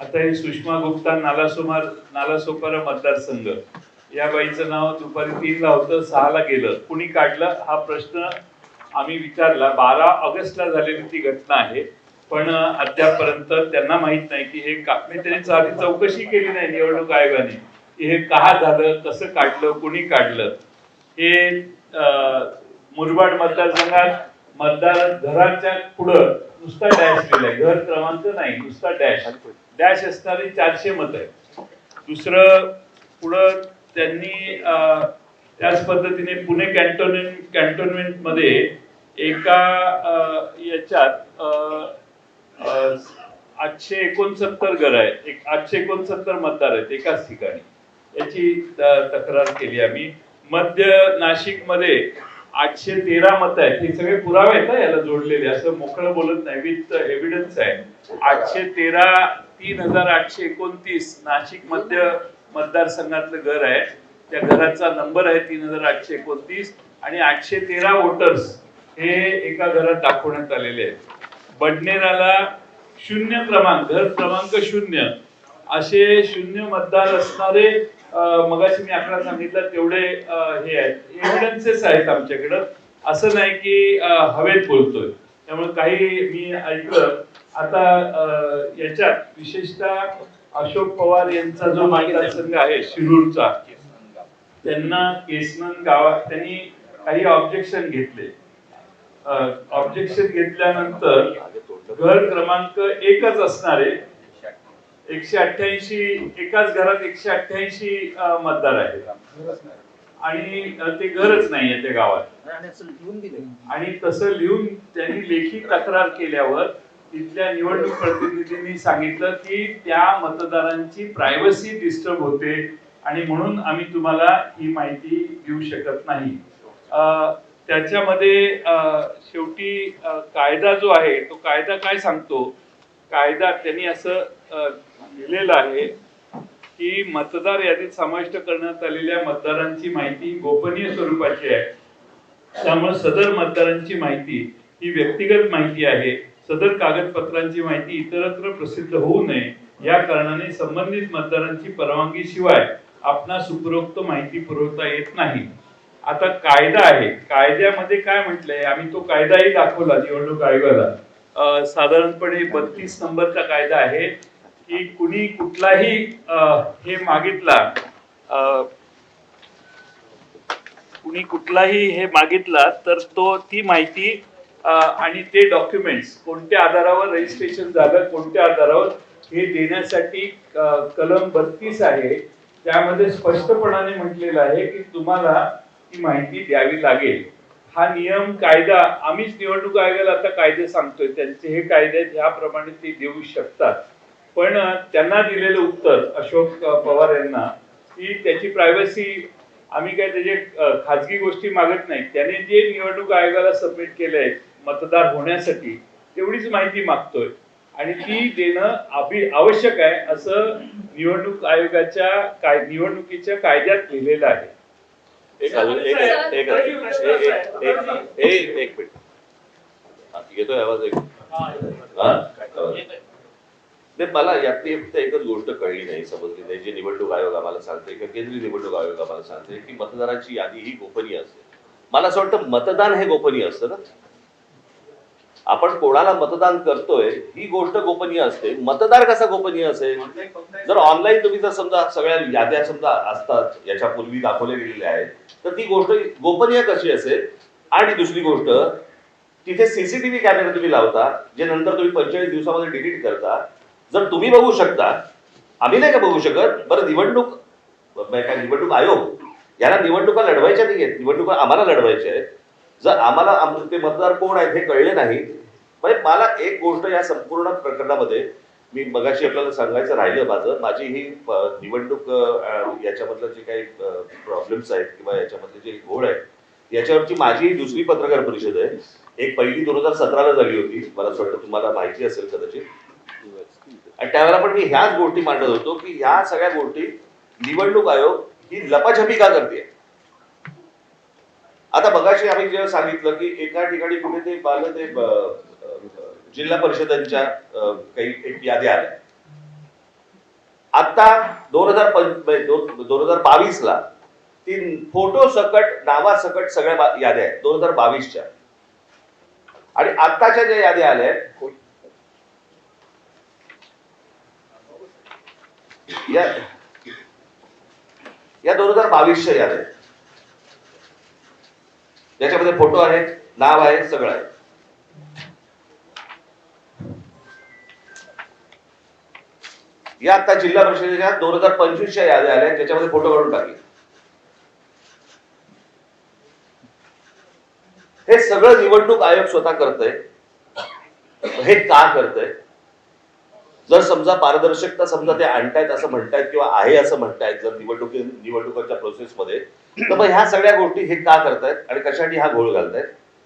आता हे सुषमा गुप्ता नालासोमार नालासोपारा मतदारसंघ या बाईचं नाव दुपारी तीनला होतं सहाला गेलं. कुणी काढलं? हा प्रश्न आम्ही विचारला. बारा ऑगस्टला झालेली ती घटना आहे. पण अद्यापर्यंत त्यांना माहीत नाही की हे का मी त्यांनी आधी चौकशी केली नाही निवडणूक आयोगाने. की हे का झालं कसं काढलं कुणी काढलं? हे अं, मुरबाड मतदारसंघात मतदार घराच्या पुढं नुसता डॅश केलाय घर क्रमांक नाही नुसता डॅश. डॅश असणारी चारशे मत आहे दुसरं पुढं त्यांनी अं, त्याच पद्धतीने पुणे कॅन्टोनमेंट कॅन्टोन्मेंटमध्ये एका याच्यात आठशे एकोणसत्तर घर आहे एक आठशे एकोणसत्तर मतदार आहेत एकाच ठिकाणी. याची तक्रार केली आम्ही. मध्य नाशिकमध्ये आठशे तेरा मत आहेत. हे सगळे पुरावे आहेत ना याला जोडलेले. असं मोकळं बोलत नाही. विथ एव्हिडन्स आहे. आठशे तेरा तीन हजार आठशे एकोणतीस नाशिक मध्य मतदारसंघातलं घर आहे. त्या घराचा नंबर आहे तीन हजार आठशे एकोणतीस आणि आठशे तेरा वोटर्स हे एका घरात दाखवण्यात आलेले आहेत. बडनेराला शून्य क्रमांक घर क्रमांक शून्य. असे शून्य मतदार असणारे मगाशी मी आकडा सांगितला तेवढे हे आहेत. एव्हिडन्सेस आहेत आमच्याकडं. असं नाही की हवेत बोलतोय. त्यामुळे काही मी ऐकलं आता याच्यात विशेषतः अशोक पवार यांचा जो मतदारसंघ आहे शिरूरचा त्यांना केसनन गावात त्यांनी काही ऑब्जेक्शन घेतले. ऑब्जेक्शन घेतल्यानंतर घर क्रमांक एकच असणारे एकशे अठ्ठ्याऐंशी एकाच घरात एकशे अठ्ठ्याऐंशी मतदार आहेत. आणि ते घरच नाहीये त्या गावात. आणि तसं लिहून त्यांनी लेखी तक्रार केल्यावर तिथल्या निवडणूक प्रतिनिधींनी सांगितलं की त्या मतदारांची प्रायव्हसी डिस्टर्ब होते आणि म्हणून आम्ही तुम्हाला ही माहिती देऊ शकत नाही. त्याच्यामध्ये शेवटी कायदा जो आहे तो कायदा काय सांगतो? कायदा त्यांनी असं लिहिलेलं आहे की मतदार यादीत समाविष्ट करण्यात आलेल्या मतदारांची माहिती गोपनीय स्वरूपाची आहे. त्यामुळे सदर मतदारांची माहिती ही व्यक्तिगत माहिती आहे. सदर कागदपत्रांची माहिती इतरत्र प्रसिद्ध होऊ नये या कारणाने संबंधित मतदारांची परवानगी शिवाय आपणास उपरोक्त माहिती पुरवता येत नाही. आता कायदा आहे. कायद्यामध्ये काय म्हटलंय? आम्ही तो कायदाही दाखवला निवडणूक आयोगाला. साधारणपणे बत्तीस नंबरचा कायदा आहे की कुणी कुठलाही अं, हे मागितला अं, कुणी कुठलाही हे मागितला तर तो ती माहिती आणि ते डॉक्युमेंट्स कोणत्या आधारावर रजिस्ट्रेशन झालं कोणत्या आधारावर हे देण्यासाठी कलम बत्तीस आहे. त्यामध्ये स्पष्टपणाने म्हटलेलं आहे की तुम्हाला ती माहिती द्यावी लागेल. हा नियम कायदा आम्हीच निवडणूक आयोगाला आता कायदे सांगतोय. त्यांचे हे कायदे आहेत ह्याप्रमाणे ते देऊ शकतात. पण त्यांना दिलेलं उत्तर अशोक पवार यांना की त्याची प्रायव्हसी आम्ही काय त्याचे खाजगी गोष्टी मागत नाही. त्याने जे निवडणूक आयोगाला सबमिट केले आहे मतदार होण्यासाठी तेवढीच माहिती मागतोय. आणि ती देणं अभि आवश्यक आहे असं निवडणूक आयोगाच्या काय निवडणुकीच्या कायद्यात लिहिलेलं आहे. एक एक एक एक मिनिट. येतोय आवाज एक. नाही मला यातली फक्त एकच गोष्ट कळली नाही समजली नाही. जे निवडणूक आयोग आम्हाला सांगते किंवा केंद्रीय निवडणूक आयोग आम्हाला सांगते की मतदारांची यादी ही गोपनीय असते. मला असं वाटतं मतदान हे गोपनीय असतं ना? आपण कोणाला मतदान करतोय ही गोष्ट गोपनीय असते. मतदार कसा गोपनीय असेल? जर ऑनलाईन तुम्ही जर समजा सगळ्या याद्या समजा असतात याच्यापूर्वी दाखवल्या गेलेल्या आहेत तर ती गोष्ट गोपनीय कशी असेल? आणि दुसरी गोष्ट तिथे सीसीटीव्ही कॅमेरे तुम्ही लावता जे नंतर तुम्ही पंचेचाळीस दिवसामध्ये डिलीट करता. जर तुम्ही बघू शकता आम्ही नाही का बघू शकत? बरं निवडणूक निवडणूक आयोग याला निवडणुका लढवायच्या नाही आहेत निवडणुका आम्हाला लढवायच्या आहेत. जर आम्हाला आमचे ते मतदार कोण आहेत हे कळले नाही म्हणजे मला एक गोष्ट या संपूर्ण प्रकरणामध्ये मी मगाशी आपल्याला सांगायचं राहिलं माझं. माझी ही निवडणूक याच्यामधलं जे काही प्रॉब्लेम्स आहेत किंवा याच्यामधले जे घोळ आहेत याच्यावरची माझी ही दुसरी पत्रकार परिषद आहे. एक पहिली दोन हजार सतराला झाली होती. मला असं वाटतं तुम्हाला माहिती असेल कदाचित. आणि त्यावेळेला पण मी ह्याच गोष्टी मांडत होतो की ह्या सगळ्या गोष्टी निवडणूक आयोग ही लपाछपी का करते? आता बघाशी आम्ही जेव्हा सांगितलं की एका ठिकाणी कुठे ते बाल ते जिल्हा परिषदांच्या काही एक याद्या आल्या. आता दोन हजार दोन हजार बावीस ला ती फोटो सकट नावासकट सगळ्या याद्या आहेत. दोन हजार बावीसच्या. आणि आत्ताच्या ज्या याद्या आल्या आहेत या या दोन हजार बावीसच्या याद्या याच्यामध्ये फोटो आहेत नाव आहे सगळं आहे. या आता जिल्हा परिषदेच्या दोन हजार पंचवीसच्या याद्या आल्या त्याच्यामध्ये ज्याच्यामध्ये फोटो काढून टाकले. हे सगळं निवडणूक आयोग स्वतः करतय. हे का करतय? जर समजा पारदर्शकता समजा ते आणतायत असं म्हणतायत किंवा आहे असं म्हणतायत जर निवडणुकी निवडणुकांच्या प्रोसेसमध्ये तर मग ह्या सगळ्या गोष्टी हे का करतायत आणि कशासाठी हा घोळ घालतायत?